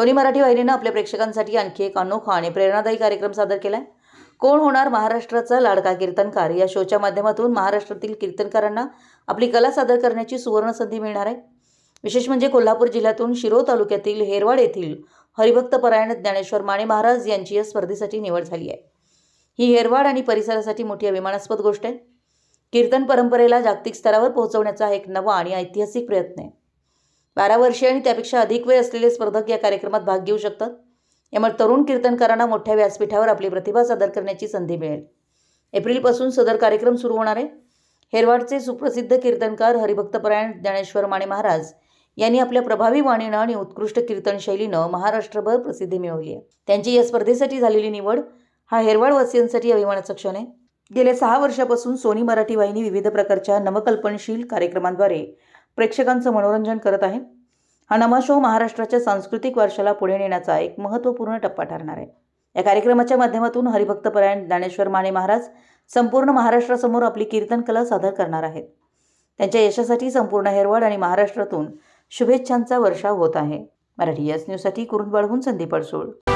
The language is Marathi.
सोनी मराठी वाहिनीनं आपल्या प्रेक्षकांसाठी आणखी एक अनोखा आणि प्रेरणादायी कार्यक्रम सादर केलाय. कोण होणार महाराष्ट्राचा लाडका कीर्तनकार? या शोच्या माध्यमातून महाराष्ट्रातील कीर्तनकारांना आपली कला सादर करण्याची सुवर्ण संधी मिळणार आहे. विशेष म्हणजे कोल्हापूर जिल्ह्यातून शिरो तालुक्यातील हेरवाड येथील हरिभक्त परायण ज्ञानेश्वर माने महाराज यांची या स्पर्धेसाठी निवड झाली आहे. ही हेरवाड आणि परिसरासाठी मोठी अभिमानास्पद गोष्ट आहे. कीर्तन परंपरेला जागतिक स्तरावर पोहोचवण्याचा हा एक नवा आणि ऐतिहासिक प्रयत्न आहे. बारा वर्षे आणि त्यापेक्षा अधिक वय असलेले स्पर्धक या कार्यक्रमात भाग घेऊ शकतात. यामुळे तरुण कीर्तनकारांना मोठ्या व्यासपीठावर आपली प्रतिभा सादर करण्याची संधी मिळेल. एप्रिलपासून सदर कार्यक्रम सुरू होणार आहे. हेरवाडचे सुप्रसिद्ध कीर्तनकार हरिभक्तपरायण ज्ञानेश्वर माने महाराज यांनी आपल्या प्रभावी वाणीनं आणि उत्कृष्ट कीर्तन शैलीनं महाराष्ट्रभर प्रसिद्धी मिळवली आहे. त्यांची या स्पर्धेसाठी झालेली निवड हा हेरवाडवासियांसाठी अभिमानाचा क्षण आहे. गेल्या सहा वर्षापासून सोनी मराठी वाहिनी विविध प्रकारच्या नवकल्पनशील कार्यक्रमांद्वारे प्रेक्षकांचं मनोरंजन करत आहे. हा नमा शो महाराष्ट्राच्या सांस्कृतिक वारशाला पुढे नेण्याचा एक महत्त्वपूर्ण टप्पा ठरणार आहे. या कार्यक्रमाच्या माध्यमातून हरिभक्तपरायण ज्ञानेश्वर माने महाराज संपूर्ण महाराष्ट्रासमोर आपली कीर्तन कला सादर करणार आहेत. त्यांच्या यशासाठी संपूर्ण हेरवाड आणि महाराष्ट्रातून शुभेच्छांचा वर्षाव होत आहे. मराठी यस न्यूजसाठी कुरुंदवाडहून संदीप अडसूळ.